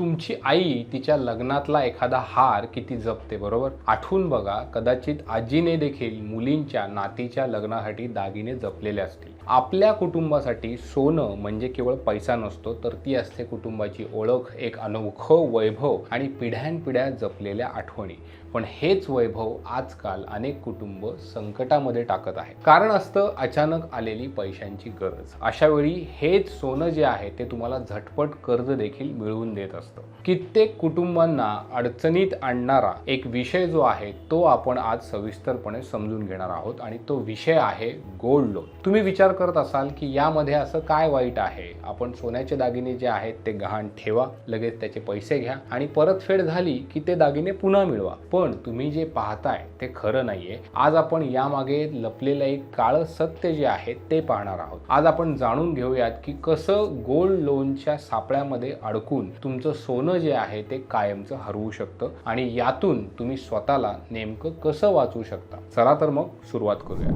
तुमची आई तिच्या लग्नातला एखादा हार किती जपते बरोबर? आठवून बघा कदाचित आजीने देखील मुलींच्या नातीच्या लग्नासाठी दागिने जपलेले असतील. आपल्या कुटुंबासाठी सोनं म्हणजे केवळ पैसा नसतो तर ती असते कुटुंबाची ओळख एक अनोखं वैभव आणि पिढ्यानपिढ्या जपलेल्या आठवणी. पण हेच वैभव आजकाल अनेक कुटुंब संकटामध्ये टाकत आहे. कारण असतं अचानक आलेली पैशांची गरज. अशा वेळी हेच सोनं जे आहे ते तुम्हाला झटपट कर्ज देखील मिळवून देत असतं. कित्येक कुटुंबांना अडचणीत आणणारा एक विषय जो आहे तो आपण आज सविस्तरपणे समजून घेणार आहोत आणि तो विषय आहे गोल्ड लोन. तुम्ही विचार करत असाल की यामध्ये असं काय वाईट आहे? आपण सोन्याचे दागिने जे आहेत ते गहाण ठेवा लगेच त्याचे पैसे घ्या आणि परतफेड झाली की ते दागिने पुन्हा मिळवा. पण तुम्ही जे पाहताय ते खरं नाहीये. आज आपण यामागे लपलेलं एक काळं सत्य जे आहे ते पाहणार आहोत. आज आपण जाणून घेऊयात की कसं गोल्ड लोनच्या सापळ्यामध्ये अडकून तुमचं सोनं जे आहे ते कायमचं हरवू शकतं आणि यातून तुम्ही स्वतःला नेमकं कसं वाचवू शकता. चला तर मग सुरुवात करूया.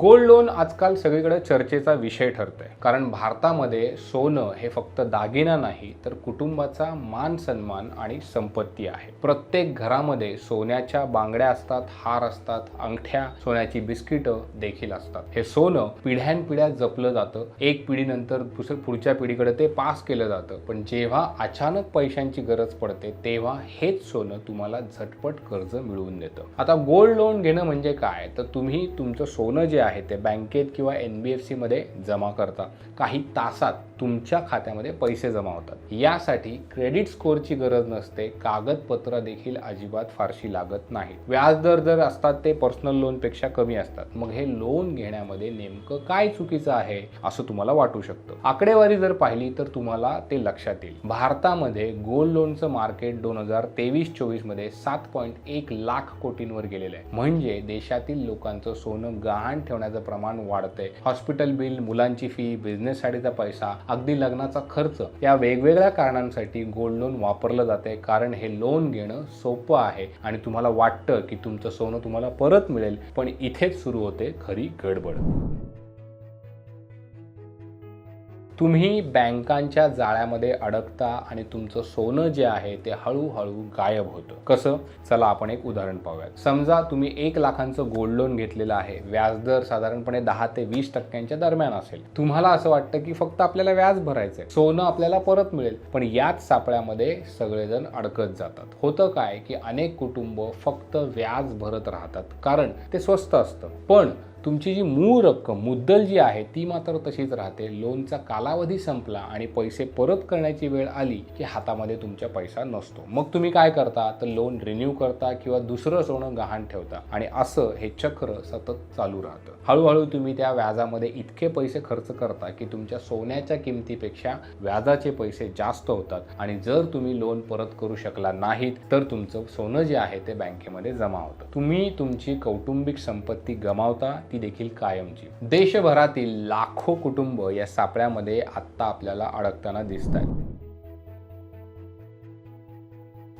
गोल्ड लोन आजकाल सगळीकडे चर्चेचा विषय ठरतोय. कारण भारतामध्ये सोनं हे फक्त दागिना नाही तर कुटुंबाचा मान सन्मान आणि संपत्ती आहे. प्रत्येक घरामध्ये सोन्याच्या बांगड्या असतात हार असतात अंगठ्या सोन्याची बिस्किटं देखील असतात. हे सोनं पिढ्यानपिढ्या जपलं जातं. एक पिढीनंतर दुसऱ्या पुढच्या पिढीकडे ते पास केलं जातं. पण जेव्हा अचानक पैशांची गरज पडते तेव्हा हेच सोनं तुम्हाला झटपट कर्ज मिळवून देतं. आता गोल्ड लोन घेणं म्हणजे काय? तर तुम्ही तुमचं सोनं जे आहे ते बँकेत किंवा एन बी एफ सीमध्ये जमा करता. काही तासात तुमच्या खात्यामध्ये पैसे जमा होतात. यासाठी क्रेडिट स्कोअरची गरज नसते. कागदपत्र देखील अजिबात फारशी लागत नाही व्याजदर जर असतात ते पर्सनल लोनपेक्षा कमी असतात. मग हे लोन घेण्यामध्ये नेमकं काय चुकीचं आहे असं तुम्हाला वाटू शकतं. आकडेवारी जर पाहिली तर तुम्हाला ते लक्षात येईल. भारतामध्ये गोल्ड लोनचं मार्केट दोन हजार तेवीस चोवीसमध्ये सात पॉईंट एक लाख कोटींवर गेलेलं आहे. म्हणजे देशातील लोकांचं सोनं गहाण ठेवण्याचं प्रमाण वाढतंय. हॉस्पिटल बिल मुलांची फी बिझनेससाठीचा पैसा अगदी लग्नाचा खर्च या वेगवेगळ्या कारणांसाठी गोल्ड लोन वापरलं जाते कारण हे लोन घेणं सोपं आहे आणि तुम्हाला वाटतं की तुमचं सोनं तुम्हाला परत मिळेल पण इथेच सुरू होते खरी गडबड. तुम्ही बँकांच्या जाळ्यामध्ये अडकता आणि तुमचं सोनं जे आहे ते हळूहळू गायब होतं. कसं? चला आपण एक उदाहरण पाहूयात. समजा तुम्ही एक लाखांचं गोल्ड लोन घेतलेलं आहे. व्याजदर साधारणपणे दहा ते वीस टक्क्यांच्या दरम्यान असेल. तुम्हाला असं वाटतं की फक्त आपल्याला व्याज भरायचंय. सोनं आपल्याला परत मिळेल. पण याच सापळ्यामध्ये सगळेजण अडकत जातात. होतं काय की अनेक कुटुंब फक्त व्याज भरत राहतात. कारण ते स्वस्त असतं. पण तुमची जी मूळ रक्कम मुद्दल जी आहे ती मात्र तशीच राहते. लोनचा कालावधी संपला आणि पैसे परत करण्याची वेळ आली की हातामध्ये तुमच्या पैसा नसतो. मग तुम्ही काय करता? तर लोन रिन्यू करता किंवा दुसरं सोनं गहाण ठेवता. आणि असं हे चक्र सतत चालू राहतं. हळूहळू तुम्ही त्या व्याजामध्ये इतके पैसे खर्च करता की तुमच्या सोन्याच्या किमतीपेक्षा व्याजाचे पैसे जास्त होतात. आणि जर तुम्ही लोन परत करू शकला नाहीत तर तुमचं सोनं जे आहे ते बँकेमध्ये जमा होतं. तुम्ही तुमची कौटुंबिक संपत्ती गमावता ती देखील कायमची. देशभरातील लाखो कुटुंब या सापळ्यामध्ये आत्ता आपल्याला अडकताना दिसत आहेत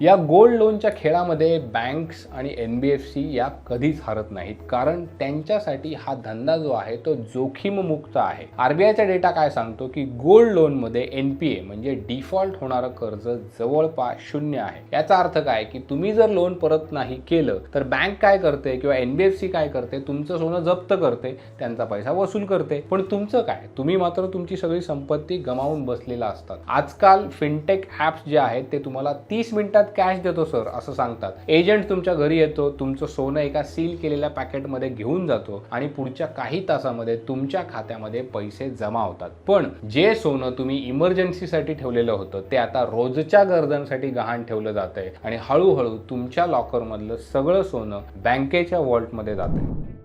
या गोल्ड लोनच्या खेळामध्ये बँक्स आणि एन बी एफ सी या कधीच हरत नाहीत. कारण त्यांच्यासाठी हा धंदा जो आहे तो जोखीममुक्त आहे. आरबीआयचा डेटा काय सांगतो की गोल्ड लोनमध्ये एन पी ए म्हणजे डिफॉल्ट होणारं कर्ज जवळपास शून्य आहे. याचा अर्थ काय की तुम्ही जर लोन परत नाही केलं तर बँक काय करते किंवा एन बी एफ सी काय करते? तुमचं सोनं जप्त करते त्यांचा पैसा वसूल करते. पण तुमचं काय? तुम्ही मात्र तुमची सगळी संपत्ती गमावून बसलेला असतात. आजकाल फिनटेक ॲप्स जे आहेत ते तुम्हाला तीस मिनिटात कॅश देतो सर असं सांगतात. एजंट तुमच्या घरी येतो तुमचं सोनं एका सील केलेल्या पॅकेटमध्ये घेऊन जातो आणि पुढच्या काही तासामध्ये तुमच्या खात्यामध्ये पैसे जमा होतात. पण जे सोनं तुम्ही इमर्जन्सीसाठी ठेवलेलं होतं ते आता रोजच्या गरजांसाठी गहाण ठेवलं जातंय आणि हळूहळू तुमच्या लॉकरमधलं सगळं सोनं बँकेच्या वॉल्टमध्ये जातंय.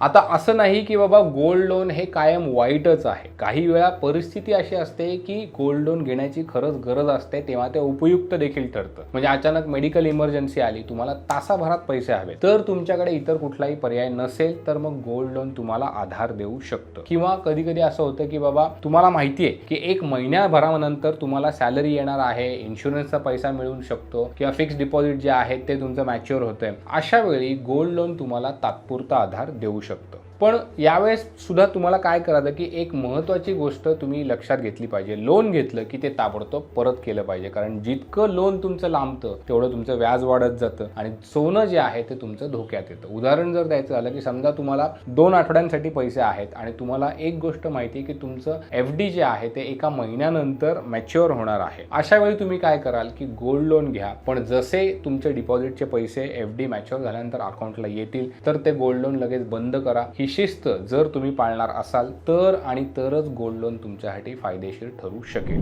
आता असं नाही की बाबा गोल्ड लोन हे कायम वाईटच आहे. काही वेळा परिस्थिती अशी असते की गोल्ड लोन घेण्याची खरंच गरज असते तेव्हा ते उपयुक्त देखील ठरतं. म्हणजे अचानक मेडिकल इमर्जन्सी आली तुम्हाला तासाभरात पैसे हवे तर तुमच्याकडे इतर कुठलाही पर्याय नसेल तर मग गोल्ड लोन तुम्हाला आधार देऊ शकतं. किंवा कधी कधी असं होतं की बाबा तुम्हाला माहिती आहे की एक महिन्याभरानंतर तुम्हाला सॅलरी येणार आहे इन्शुरन्सचा पैसा मिळू शकतो किंवा फिक्स डिपॉझिट जे आहे ते तुमचं मॅच्युअर होतंय. अशा वेळी गोल्ड लोन तुम्हाला तात्पुरता आधार देऊ शकतो. kuşattı. पण यावेळेस सुद्धा तुम्हाला काय करायचं की एक महत्त्वाची गोष्ट तुम्ही लक्षात घेतली पाहिजे. लोन घेतलं की ते ताबडतोब परत केलं पाहिजे. कारण जितकं लोन तुमचं लांबतं तेवढं तुमचं व्याज वाढत जातं आणि सोनं जे आहे ते तुमचं धोक्यात येतं. उदाहरण जर द्यायचं झालं की समजा तुम्हाला दोन आठवड्यांसाठी पैसे आहेत आणि तुम्हाला एक गोष्ट माहिती आहे की तुमचं एफ डी जे आहे ते एका महिन्यानंतर मॅच्युअर होणार आहे. अशा वेळी तुम्ही काय कराल की गोल्ड लोन घ्या. पण जसे तुमचे डिपॉझिटचे पैसे एफ डी मॅच्युअर झाल्यानंतर अकाउंटला येतील तर ते गोल्ड लोन लगेच बंद करा. ही विशेषतः जर तुम्ही पाळणार असाल तर आणि तरच गोल्ड लोन तुमच्यासाठी फायदेशीर ठरू शकेल.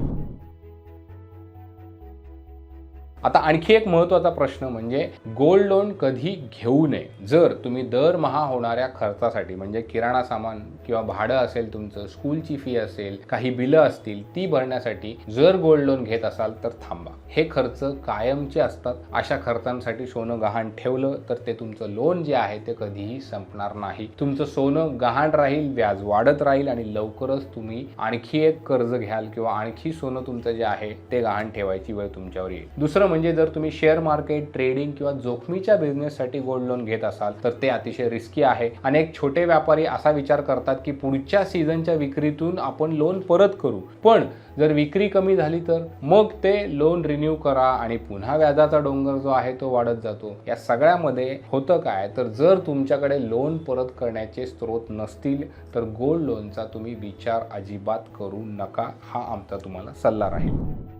आता आणखी एक महत्त्वाचा प्रश्न म्हणजे गोल्ड लोन कधी घेऊ नये. जर तुम्ही दरमहा होणाऱ्या खर्चासाठी म्हणजे किराणा सामान किंवा भाडं असेल तुमचं स्कूलची फी असेल काही बिलं असतील ती भरण्यासाठी जर गोल्ड लोन घेत असाल तर थांबा. हे खर्च कायमचे असतात. अशा खर्चांसाठी सोनं गहाण ठेवलं तर ते तुमचं लोन जे आहे ते कधीही संपणार नाही. तुमचं सोनं गहाण राहील व्याज वाढत राहील आणि लवकरच तुम्ही आणखी एक कर्ज घ्याल किंवा आणखी सोनं तुमचं जे आहे ते गहाण ठेवायची वेळ तुमच्यावर येईल. दुसरं म्हणजे म्हणजे जर तुम्ही शेअर मार्केट ट्रेडिंग किंवा जोखमीच्या बिझनेससाठी गोल्ड लोन घेत असाल तर ते अतिशय रिस्की आहे. अनेक छोटे व्यापारी असा विचार करतात की पुढच्या सीझनच्या विक्रीतून आपण लोन परत करू. पण जर विक्री कमी झाली तर मग ते लोन रिन्यू करा आणि पुन्हा व्याजाचा डोंगर जो आहे तो वाढत जातो. या सगळ्यामध्ये होतं काय? तर जर तुमच्याकडे लोन परत करण्याचे स्रोत नसतील तर गोल्ड लोनचा तुम्ही विचार अजिबात करू नका. हा आमचा तुम्हाला सल्ला राहील.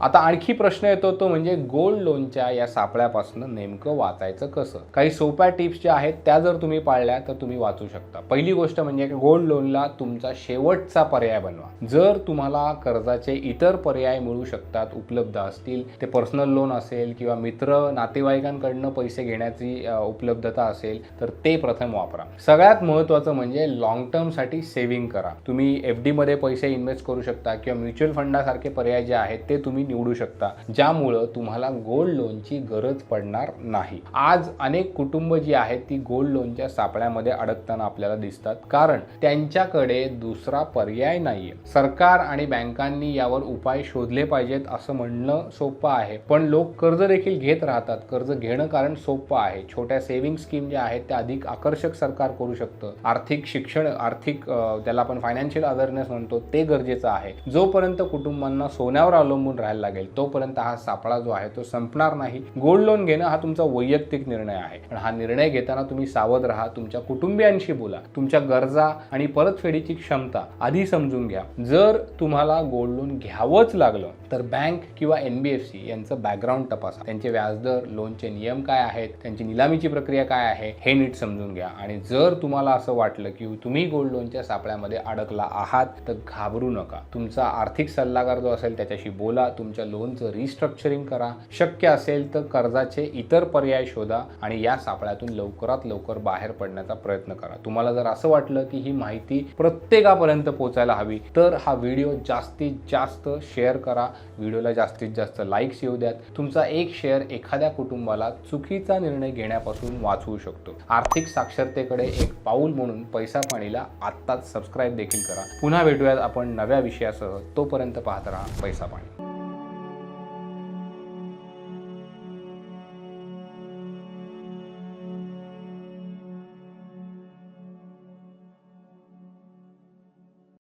आता आणखी प्रश्न येतो तो म्हणजे गोल्ड लोनच्या या सापळ्यापासून नेमकं वाचायचं कसं? काही सोप्या टिप्स ज्या आहेत त्या जर तुम्ही पाळल्या तर तुम्ही वाचू शकता. पहिली गोष्ट म्हणजे गोल्ड लोनला तुमचा शेवटचा पर्याय बनवा. जर तुम्हाला कर्जाचे इतर पर्याय मिळू शकतात उपलब्ध असतील ते पर्सनल लोन असेल किंवा मित्र नातेवाईकांकडनं पैसे घेण्याची उपलब्धता असेल तर ते प्रथम वापरा. सगळ्यात महत्त्वाचं म्हणजे लॉंग टर्मसाठी सेव्हिंग करा. तुम्ही एफ डीमध्ये पैसे इन्व्हेस्ट करू शकता किंवा म्युच्युअल फंडासारखे पर्याय जे आहेत ते तुम्ही निवडू शकता. ज्यामुळं तुम्हाला गोल्ड लोनची गरज पडणार नाही. आज अनेक कुटुंब जी आहेत ती गोल्ड लोनच्या सापळ्यामध्ये अडकताना आपल्याला दिसतात. कारण त्यांच्याकडे दुसरा पर्याय नाहीये. सरकार आणि बँकांनी यावर उपाय शोधले पाहिजेत असं म्हणणं सोपं आहे. पण लोक कर्ज देखील घेत राहतात. कर्ज घेणं कारण सोपं आहे. छोट्या सेव्हिंग स्कीम ज्या आहेत त्या अधिक आकर्षक सरकार करू शकतं. आर्थिक शिक्षण आर्थिक त्याला आपण फायनान्शियल अवेअरनेस म्हणतो ते गरजेचं आहे. जोपर्यंत कुटुंबांना सोन्यावर अवलंबून राहायला लागेल. तोपर्यंत हा सापळा जो आहे तो संपणार नाही. गोल्ड लोन घेणं हा तुमचा वैयक्तिक निर्णय आहे. पण हा निर्णय घेताना तुम्ही सावध राहा तुमच्या कुटुंबियांशी बोला तुमच्या गरजा आणि परतफेडीची क्षमता आधी समजून घ्या. जर तुम्हाला गोल्ड लोन घ्यावंच लागलं तर बँक किंवा एन बी एफ सी यांचं बॅकग्राऊंड तपासा. त्यांचे व्याजदर लोनचे नियम काय आहेत त्यांची निलामीची प्रक्रिया काय आहे हे नीट समजून घ्या. आणि जर तुम्हाला असं वाटलं की तुम्ही गोल्ड लोनच्या सापळ्यामध्ये अडकला आहात तर घाबरू नका. तुमचा आर्थिक सल्लागार जो असेल त्याच्याशी बोला. तुमच्या लोनचं रिस्ट्रक्चरिंग करा. शक्य असेल तर कर्जाचे इतर पर्याय शोधा आणि या सापळ्यातून लवकरात लवकर बाहेर पडण्याचा प्रयत्न करा. तुम्हाला जर असं वाटलं की ही माहिती प्रत्येकापर्यंत पोहोचायला हवी तर हा व्हिडिओ जास्तीत जास्त शेअर करा. व्हिडिओला जास्तीत जास्त लाईक्स येऊ द्यात. तुमचा एक शेअर एखाद्या कुटुंबाला चुकीचा निर्णय घेण्यापासून वाचवू शकतो. आर्थिक साक्षरतेकडे एक पाऊल म्हणून पैसा पाणीला आत्ताच सबस्क्राईब देखील करा. पुन्हा भेटूयात आपण नव्या विषयासह. तोपर्यंत पाहत राहा पैसा पाणी.